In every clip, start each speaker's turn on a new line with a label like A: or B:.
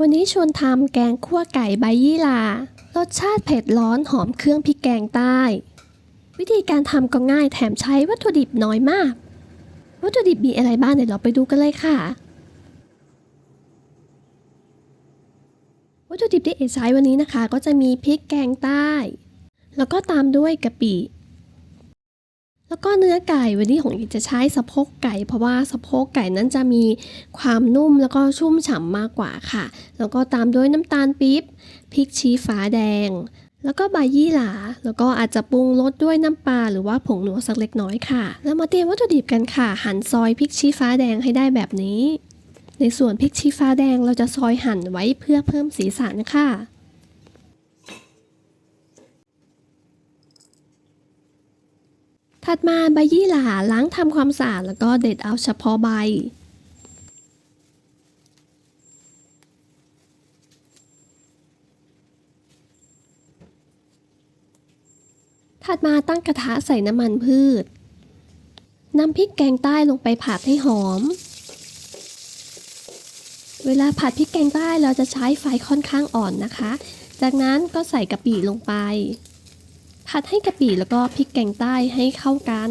A: วันนี้ชวนทำแกงคั่วไก่ใบยี่หร่ารสชาติเผ็ดร้อนหอมเครื่องพริกแกงใต้ วิธีการทำก็ง่ายแถมใช้วัตถุดิบน้อยมาก วัตถุดิบมีอะไรบ้างเดี๋ยวเราไปดูกันเลยค่ะ วัตถุดิบที่เอใช้วันนี้นะคะ ก็จะมีพริกแกงใต้ แล้วก็ตามด้วยกะปิ แล้วก็เนื้อไก่วันนี้ของเอจะใช้สะโพกไก่ เพราะว่าสะโพกไก่นั้นจะมีความนุ่มแล้วก็ชุ่มฉ่ำมากกว่าค่ะ แล้วก็ตามด้วยน้ำตาลปี๊บพริกชี้ฟ้าแดง แล้วก็ใบยี่หร่าแล้วก็อาจจะปรุงรสด้วยน้ำปลาหรือว่าผงหนัวสักเล็กน้อยค่ะ แล้วมาเตรียมวัตถุดิบกันค่ะ หั่นซอยพริกชี้ฟ้าแดงให้ได้แบบนี้ ในส่วนพริกชี้ฟ้าแดงเราจะซอยหั่นไว้เพื่อเพิ่มสีสันค่ะ ถัดมาใบยี่หร่าล้างทำความสะอาดแล้วก็เด็ดเอาเฉพาะใบ ถัดมาตั้งกระทะใส่น้ำมันพืชนำพริกแกงใต้ลงไปผัดให้หอม เวลาผัดพริกแกงใต้เราจะใช้ไฟค่อนข้างอ่อนนะคะ จากนั้นก็ใส่กะปิลงไป ผัดให้กะปิแล้วก็พริกแกงใต้ให้เข้ากัน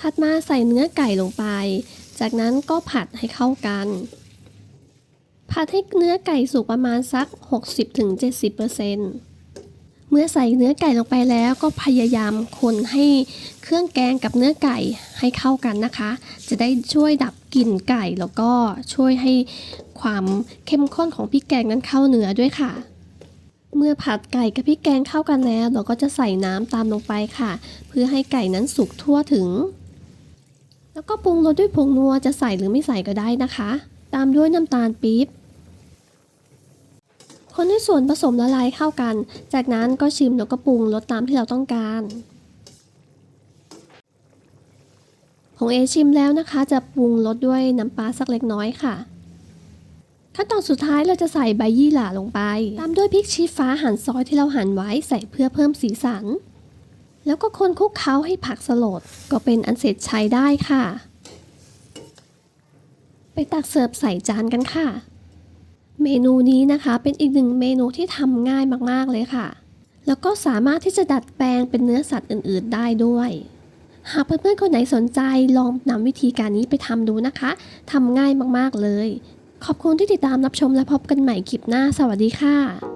A: ถัดมาใส่เนื้อไก่ลงไป จากนั้นก็ผัดให้เข้ากัน ผัดให้เนื้อไก่สุกประมาณสัก 60-70% เมื่อใส่เนื้อไก่ลงไปแล้วก็พยายามคนให้เครื่องแกงกับเนื้อไก่ให้เข้ากันนะคะ จะได้ช่วยดับกลิ่นไก่แล้วก็ช่วยให้ความเข้มข้นของพริกแกงนั้นเข้าเนื้อด้วยค่ะ เมื่อผัดไก่กับพริกแกงเข้ากันแล้ว เราก็จะใส่น้ำตามลงไปค่ะ เพื่อให้ไก่นั้นสุกทั่วถึง แล้วก็ปรุงรสด้วยผงนัวจะใส่หรือไม่ใส่ก็ได้นะคะ ตามด้วยน้ำตาลปี๊บ คนให้ส่วนผสมละลายเข้ากัน จากนั้นก็ชิมแล้วก็ปรุงรสตามที่เราต้องการของเอชิมแล้วนะคะจะปรุงรสด้วยน้ำปลาสักเล็กน้อยค่ะขั้นตอนสุดท้ายเราจะใส่ใบยี่หร่าลงไป ตามด้วยพริกชี้ฟ้าหั่นซอยที่เราหั่นไว้ใส่เพื่อเพิ่มสีสัน แล้วก็คนคลุกเคล้าให้ผักสลดก็เป็นอันเสร็จใช้ได้ค่ะ ไปตักเสิร์ฟใส่จานกันค่ะ เมนูนี้นะคะ เป็นอีกหนึ่งเมนูที่ทำง่ายมากๆเลยค่ะ แล้วก็สามารถที่จะดัดแปลงเป็นเนื้อสัตว์อื่น ๆ ได้ด้วยหากเพื่อนๆคนไหนสนใจลองนำวิธีการนี้ไปทำดูนะคะทำง่ายมากๆเลย ขอบคุณที่ติดตามรับชมและพบกันใหม่คลิปหน้า สวัสดีค่ะ